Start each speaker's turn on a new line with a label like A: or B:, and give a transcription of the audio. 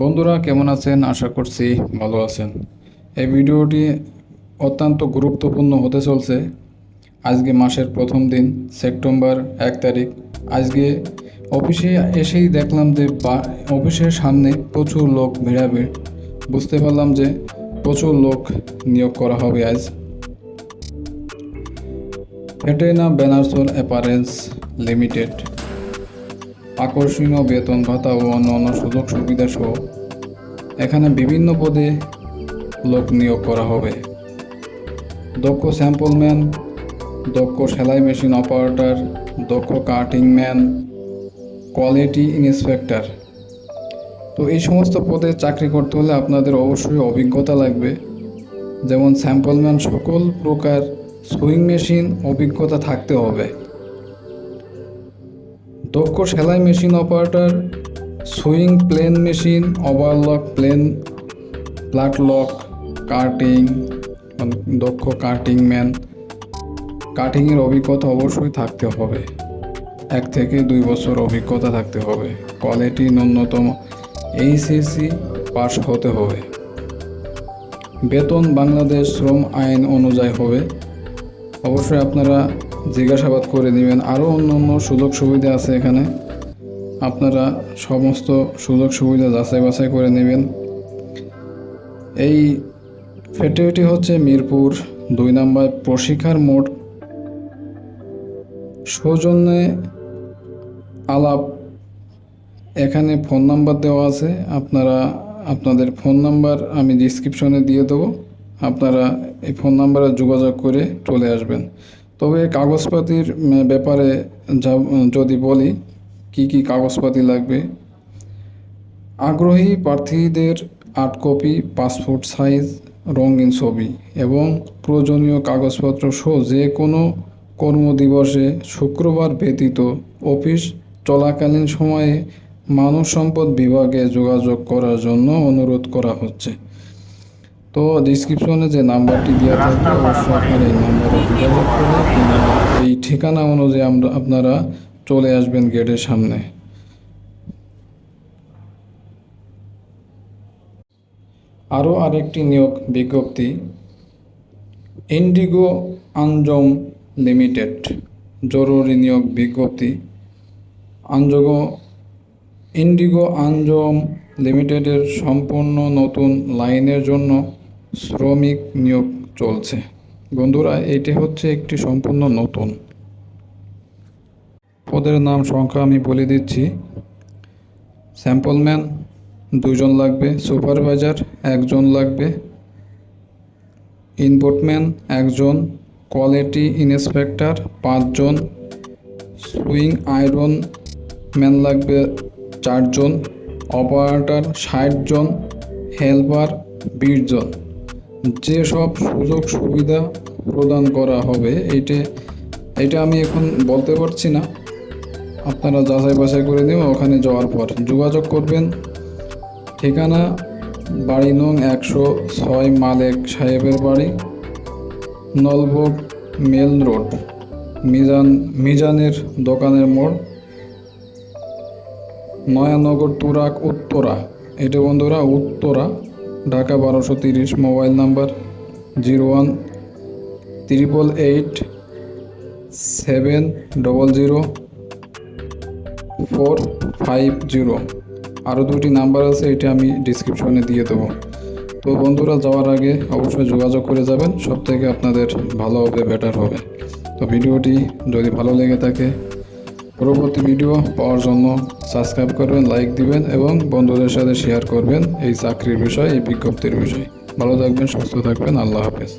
A: বন্ধুরা, কেমন আছেন? আশা করছি ভালো আছেন। এই ভিডিওটি অত্যন্ত গুরুত্বপূর্ণ হতে চলছে। আজকে মাসের প্রথম দিন, সেপ্টেম্বর এক তারিখ। আজকে অফিসে এসেই দেখলাম যে অফিসের সামনে প্রচুর লোক ভিড়াভিড়। বুঝতে পারলাম যে প্রচুর লোক নিয়োগ করা হবে আজ। ফেটেনা ব্যানার্সোল অ্যাপারেন্স লিমিটেড আকর্ষণীয় বেতন ভাতা ও অন্যান্য সুযোগ সুবিধা সহ এখানে বিভিন্ন পদে লোক নিয়োগ করা হবে। দক্ষ স্যাম্পলম্যান দক্ষ সেলাই মেশিন অপারেটর দক্ষ কাটিং ম্যান কোয়ালিটি ইন্সপেক্টর তো এই সমস্ত পদে চাকরি করতে হলে আপনাদের অবশ্যই অভিজ্ঞতা লাগবে। যেমন স্যাম্পলম্যান সকল প্রকার সুইং মেশিন অভিজ্ঞতা থাকতে হবে। দক্ষ সেলাই machine operator, sewing plain machine, overlock, plain flat lock, cutting দক্ষ কাটিং ম্যান। কাটিংয়ের অভিজ্ঞতা অবশ্যই থাকতে হবে। এক থেকে দুই বছর অভিজ্ঞতা থাকতে হবে। কোয়ালিটি ন্যূনতম। এইচএসসি পাস হতে হবে। বেতন বাংলাদেশ শ্রম আইন অনুযায়ী হবে। অবশ্যই আপনারা জিজ্ঞাসাবাদ করে নেবেন আরও অন্য অন্য সুযোগ সুবিধা আছে এখানে। আপনারা সমস্ত সুযোগ সুবিধা যাচাই বাছাই করে নেবেন। এই ফ্যাক্টরিটি হচ্ছে মিরপুর, দুই নম্বর প্রশিক্ষার মোড়। সৌজন্যে আলাপ, এখানে ফোন নাম্বার দেওয়া আছে। আপনারা, আপনাদের ফোন নাম্বার আমি ডিসক্রিপশনে দিয়ে দেবো। আপনারা এই ফোন নাম্বারে যোগাযোগ করে চলে আসবেন। তবে কাগজপাতির ব্যাপারে যদি বলি, কি কি কাগজপাতি লাগবে? আগ্রহী প্রার্থীদের আট কপি, পাসপোর্ট সাইজ, রঙিন ছবি এবং প্রয়োজনীয় কাগজপত্র সহ যে কোনো কর্মদিবসে শুক্রবার ব্যতীত অফিস চলাকালীন সময়ে মানব সম্পদ বিভাগে যোগাযোগ করার জন্য অনুরোধ করা হচ্ছে। তো ডিসক্রিপশনে যে নাম্বারটি দেওয়া থাকবে অবশ্যই আপনারা এই নাম্বারে যোগাযোগ করে এই ঠিকানা অনুযায়ী আমরা আপনারা চলে আসবেন গেটের সামনে। আরও আরেকটি নিয়োগ বিজ্ঞপ্তি ইন্ডিগো আঞ্জম লিমিটেড জরুরি নিয়োগ বিজ্ঞপ্তি। আঞ্জগো ইন্ডিগো আঞ্জম লিমিটেডের সম্পূর্ণ নতুন লাইনের জন্য শ্রমিক নিয়োগ চলছে। বন্ধুরা, এটি হচ্ছে একটি সম্পূর্ণ নতুন। পদের নাম সংখ্যা আমি বলে দিচ্ছি। স্যাম্পলম্যান দুজন লাগবে, সুপারভাইজার একজন লাগবে ইনপুটম্যান একজন, কোয়ালিটি ইন্সপেক্টর পাঁচজন, সুইং আয়রন ম্যান লাগবে চারজন, অপারেটর ষাট জন হেল্পার বিশ জন যেসব সুযোগ সুবিধা প্রদান করা হবে, এইটা এটা আমি এখন বলতে পারছি না। আপনারা যাচাই বাছাই করে নেবেন ওখানে যাওয়ার পর। যোগাযোগ করবেন। ঠিকানা বাড়ি নং একশো ছয় মালেক সাহেবের বাড়ি, নলভোগ মেল রোড, মিজান, মিজানের দোকানের মোড় নয়ানগর তুরাক উত্তরা। এটা বন্ধুরা, উত্তরা। ঢাকা বারোশো তিরিশ mobile number zero one triple eight seven double zero four five zero. আরও দুটি নাম্বার আছে, এটা আমি ডিসক্রিপশনে দিয়ে দেবো। তো বন্ধুরা, যাওয়ার আগে অবশ্যই যোগাযোগ করে যাবেন, সব থেকে আপনাদের ভালো হবে বেটার হবে। তো ভিডিওটি যদি ভালো লেগে থাকে পরবর্তী ভিডিও পাওয়ার জন্য সাবস্ক্রাইব করবেন লাইক দিবেন এবং বন্ধুদের সাথে শেয়ার করবেন এই চাকরির বিষয়, এই বিজ্ঞপ্তির বিষয়। ভালো থাকবেন, সুস্থ থাকবেন, আল্লাহ হাফেজ।